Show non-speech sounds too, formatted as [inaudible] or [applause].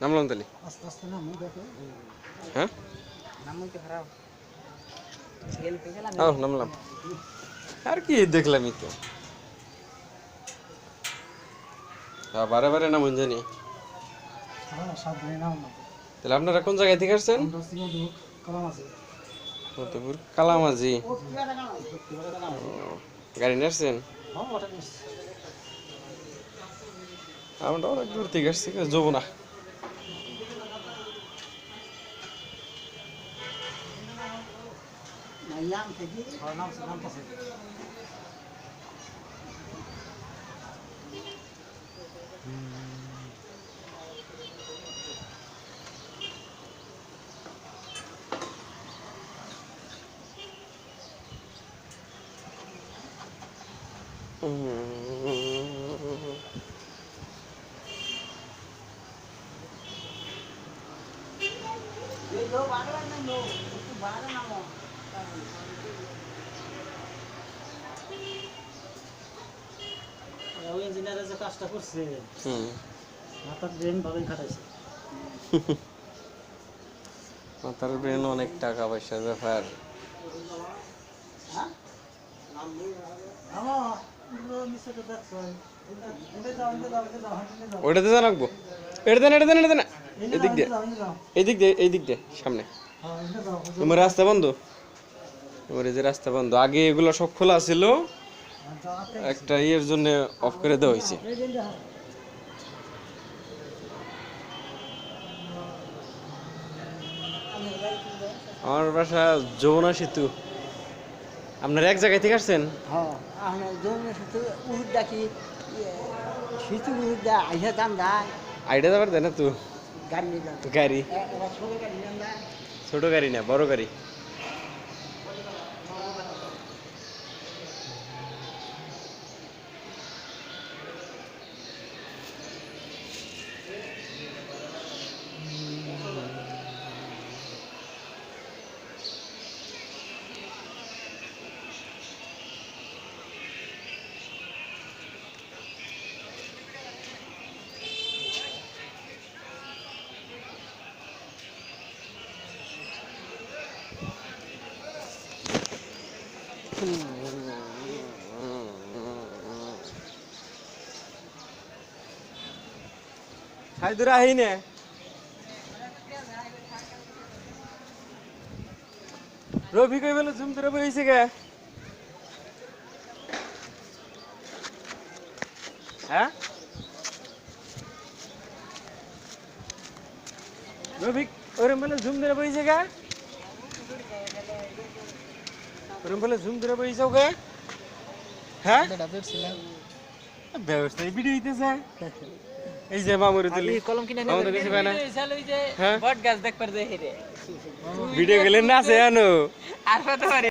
নামলাম দেখো। হ্যাঁ? তো নামলাম আর কি দেখলামই তো। হ্যাঁ, বারে বারে নাম জানি। হ্যাঁ তাহলে আপনারা কোন জায়গায় থেকে আসছেন? ফতেপুর কালামাজি গাড়ি নিয়ে আসছেন? হ্যাঁ আমরা অনেক দূর থেকে আসছি যাব না। ايام كثير هو نفس ننتصر Ini lo baru kan nunggu, itu baru nunggu. ওই ইঞ্জিনিয়ারে যে কাজটা করছে মাথার ব্রেন ভালোই খাটাইছে। [laughs] মাথার ব্রেন অনেক টাকা পয়সার ব্যাপার। আমার নিচে তো দেখছ এনে যাও এনে যাও এনে যাও এনে যাও। ওইটাতে যা রাখব। এটা দেন এটা দেন এটা দেন। এদিক দিয়ে যাও দিয়ে এইদিক দিয়ে সামনে। হ্যাঁ তোমার রাস্তা বন্ধ? এই যে রাস্তা বন্ধ আগে এগুলো সব খোলা ছিল। একটা ইয়ের জন্য অফ করে দেওয়া হয়েছে। আমার বাসা যমুনা সেতু। আপনারা এক জায়গায় থেকে আসছেন? হ্যাঁ আইডিয়া যাবার দেয় না তো? গাড়ি ছোট গাড়ি না বড় গাড়ি। হাই দূরে আহি নে রবি কই বলে ঝুম ধরে বইছে গে হ্যাঁ রবি ওরম বলে ঝুম ধরে বইছে গে ওরম বলে করে বই যাও গে। হ্যাঁ? ব্যবস্থা ভিডিও হইতেছে এই যে মামুরি তুলি। কলম কিনে আমাদের কাছে পায় না। হ্যাঁ? বট গাছ দেখ পারে হেরে। ভিডিও গেলে না আছে জানো আর কত পারে